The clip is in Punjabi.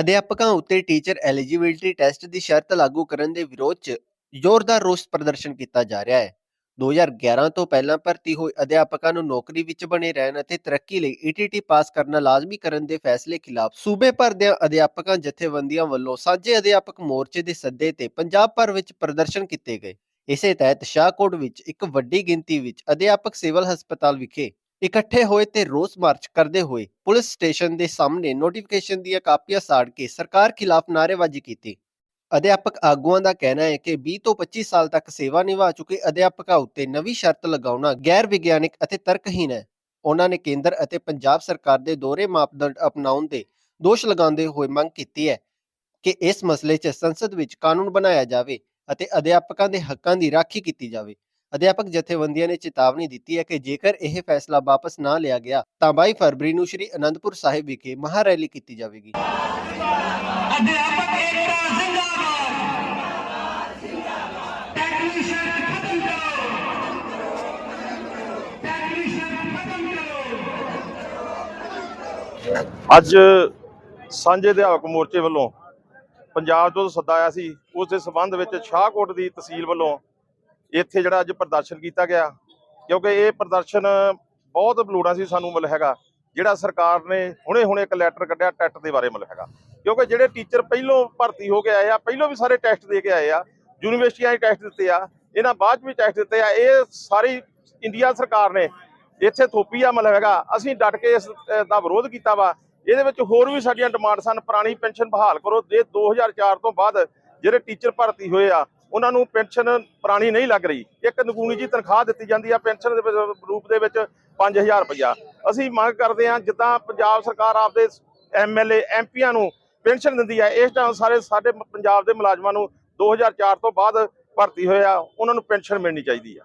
ਅਧਿਆਪਕਾਂ ਉੱਤੇ ਟੀਚਰ ਐਲੀਜੀਬਿਲਟੀ ਟੈਸਟ ਦੀ ਸ਼ਰਤ ਲਾਗੂ ਕਰਨ ਦੇ ਵਿਰੋਧ 'ਚ ਜ਼ੋਰਦਾਰ ਰੋਸ ਪ੍ਰਦਰਸ਼ਨ ਕੀਤਾ ਜਾ ਰਿਹਾ ਹੈ। 2011 ਤੋਂ ਪਹਿਲਾਂ ਭਰਤੀ ਹੋਏ ਅਧਿਆਪਕਾਂ ਨੂੰ ਨੌਕਰੀ ਵਿੱਚ ਬਣੇ ਰਹਿਣ ਅਤੇ ਤਰੱਕੀ ਲਈ ਈਟੀਟੀ ਪਾਸ ਕਰਨਾ ਲਾਜ਼ਮੀ ਕਰਨ ਦੇ ਫੈਸਲੇ ਖਿਲਾਫ ਸੂਬੇ ਭਰ ਦੇ ਅਧਿਆਪਕਾਂ ਜਥੇਬੰਦੀਆਂ ਵੱਲੋਂ ਸਾਂਝੇ ਅਧਿਆਪਕ ਮੋਰਚੇ ਦੇ ਸੱਦੇ ਤੇ ਪੰਜਾਬ ਭਰ ਵਿੱਚ ਪ੍ਰਦਰਸ਼ਨ ਕੀਤੇ ਗਏ। ਇਸੇ ਤਹਿਤ ਸ਼ਾਹਕੋਟ ਵਿੱਚ ਇੱਕ ਵੱਡੀ ਗਿਣਤੀ ਵਿੱਚ ਅਧਿਆਪਕ ਸਿਵਲ ਹਸਪਤਾਲ ਵਿਖੇ ਇਕੱਠੇ ਹੋਏ ਤੇ ਰੋਸ ਮਾਰਚ ਕਰਦੇ ਹੋਏ ਪੁਲਿਸ ਸਟੇਸ਼ਨ ਦੇ ਸਾਹਮਣੇ ਨੋਟੀਫਿਕੇਸ਼ਨ ਦੀਆਂ ਕਾਪੀਆਂ ਸਾੜ ਕੇ ਸਰਕਾਰ ਖਿਲਾਫ ਨਾਅਰੇਬਾਜ਼ੀ ਕੀਤੀ। ਅਧਿਆਪਕ ਆਗੂਆਂ ਦਾ ਕਹਿਣਾ ਹੈ ਕਿ 20 ਤੋਂ 25 ਸਾਲ ਤੱਕ ਸੇਵਾ ਨਿਭਾ ਚੁੱਕੇ ਅਧਿਆਪਕਾਂ ਉੱਤੇ ਨਵੀਂ ਸ਼ਰਤ ਲਗਾਉਣਾ ਗੈਰ ਵਿਗਿਆਨਿਕ ਅਤੇ ਤਰਕਹੀਣ ਹੈ। ਉਹਨਾਂ ਨੇ ਕੇਂਦਰ ਅਤੇ ਪੰਜਾਬ ਸਰਕਾਰ ਦੇ ਦੋਹਰੇ ਮਾਪਦੰਡ ਅਪਣਾਉਣ ਦੇ ਦੋਸ਼ ਲਗਾਉਂਦੇ ਹੋਏ ਮੰਗ ਕੀਤੀ ਹੈ ਕਿ ਇਸ ਮਸਲੇ 'ਚ ਸੰਸਦ ਵਿੱਚ ਕਾਨੂੰਨ ਬਣਾਇਆ ਜਾਵੇ ਅਤੇ ਅਧਿਆਪਕਾਂ ਦੇ ਹੱਕਾਂ ਦੀ ਰਾਖੀ ਕੀਤੀ ਜਾਵੇ। ਅਧਿਆਪਕ ਜਥੇਬੰਦੀਆਂ ਨੇ ਚੇਤਾਵਨੀ ਦਿੱਤੀ ਹੈ ਕਿ ਜੇਕਰ ਇਹ ਫੈਸਲਾ ਵਾਪਸ ਨਾ ਲਿਆ ਗਿਆ ਤਾਂ 22 ਫਰਵਰੀ ਨੂੰ ਸ਼੍ਰੀ ਅਨੰਦਪੁਰ ਸਾਹਿਬ ਵਿਖੇ ਮਹਾਰੈਲੀ ਕੀਤੀ ਜਾਵੇਗੀ। ਅਧਿਆਪਕ ਏਕਤਾ ਜ਼ਿੰਦਾਬਾਦ। ਟੈਕਨੀਸ਼ੀਅਨ ਖਤਮ ਕਰੋ। ਟੈਕਨੀਸ਼ੀਅਨ ਖਤਮ ਕਰੋ। ਅੱਜ ਸਾਂਝੇ ਅਧਿਆਪਕ ਮੋਰਚੇ ਵੱਲੋਂ ਪੰਜਾਬ ਤੋਂ ਸੱਦਾ ਆਇਆ ਸੀ ਉਸ ਦੇ ਸਬੰਧ ਵਿੱਚ ਸ਼ਾਹਕੋਟ ਦੀ ਤਹਿਸੀਲ ਵੱਲੋਂ ਇੱਥੇ ਜਿਹੜਾ ਅੱਜ ਪ੍ਰਦਰਸ਼ਨ ਕੀਤਾ ਗਿਆ, ਕਿਉਂਕਿ ਇਹ ਪ੍ਰਦਰਸ਼ਨ ਬਹੁਤ ਬਲੂੜਾ ਸੀ ਸਾਨੂੰ ਮਿਲ ਹੈਗਾ, ਜਿਹੜਾ ਸਰਕਾਰ ਨੇ ਹੁਣੇ-ਹੁਣੇ ਇੱਕ ਲੈਟਰ ਕੱਢਿਆ ਟੈਟ ਦੇ ਬਾਰੇ ਮਿਲ ਹੈਗਾ। ਕਿਉਂਕਿ ਜਿਹੜੇ ਟੀਚਰ ਪਹਿਲੋਂ ਭਰਤੀ ਹੋ ਕੇ ਆਏ ਆ, ਪਹਿਲੋਂ ਵੀ ਸਾਰੇ ਟੈਸਟ ਦੇ ਕੇ ਆਏ ਆ, ਯੂਨੀਵਰਸਿਟੀਆਂ 'ਚ ਟੈਸਟ ਦਿੱਤੇ ਆ, ਇਹਨਾਂ ਬਾਅਦ 'ਚ ਵੀ ਟੈਸਟ ਦਿੱਤੇ ਆ, ਇਹ ਸਾਰੀ ਇੰਡੀਆ ਸਰਕਾਰ ਨੇ ਇੱਥੇ ਥੋਪੀ ਆ ਮਤਲਬ ਹੈਗਾ। ਅਸੀਂ ਡਟ ਕੇ ਇਸ ਦਾ ਵਿਰੋਧ ਕੀਤਾ ਵਾ, ਇਹਦੇ ਵਿੱਚ ਹੋਰ ਵੀ ਸਾਡੀਆਂ ਡਿਮਾਂਡ ਸਨ, ਪੁਰਾਣੀ ਪੈਨਸ਼ਨ ਬਹਾਲ ਕਰੋ, ਜੇ 2004 ਤੋਂ ਬਾਅਦ ਜਿਹੜੇ ਟੀਚਰ ਭਰਤੀ ਹੋਏ ਆ ਉਹਨਾਂ ਨੂੰ ਪੈਨਸ਼ਨ ਪੁਰਾਣੀ ਨਹੀਂ ਲੱਗ ਰਹੀ। ਇੱਕ ਨਗੂਣੀ ਜੀ ਤਨਖਾਹ ਦਿੱਤੀ ਜਾਂਦੀ ਆ, ਪੈਨਸ਼ਨ ਦੇ ਰੂਪ ਦੇ ਵਿੱਚ 5000 ਰੁਪਇਆ ਅਸੀਂ ਮੰਗ ਕਰਦੇ ਹਾਂ, ਜਿੱਦਾਂ ਪੰਜਾਬ ਸਰਕਾਰ ਆਪਦੇ ਐਮਐਲਏ ਐਮਪੀਆਂ ਨੂੰ ਪੈਨਸ਼ਨ ਦਿੰਦੀ ਹੈ ਇਸ ਟਾਈਮ ਸਾਰੇ ਸਾਡੇ ਪੰਜਾਬ ਦੇ ਮੁਲਾਜ਼ਮਾਂ ਨੂੰ 2004 ਤੋਂ ਬਾਅਦ ਭਰਤੀ ਹੋਇਆ, ਉਹਨਾਂ ਨੂੰ ਪੈਨਸ਼ਨ ਮਿਲਣੀ ਚਾਹੀਦੀ ਆ।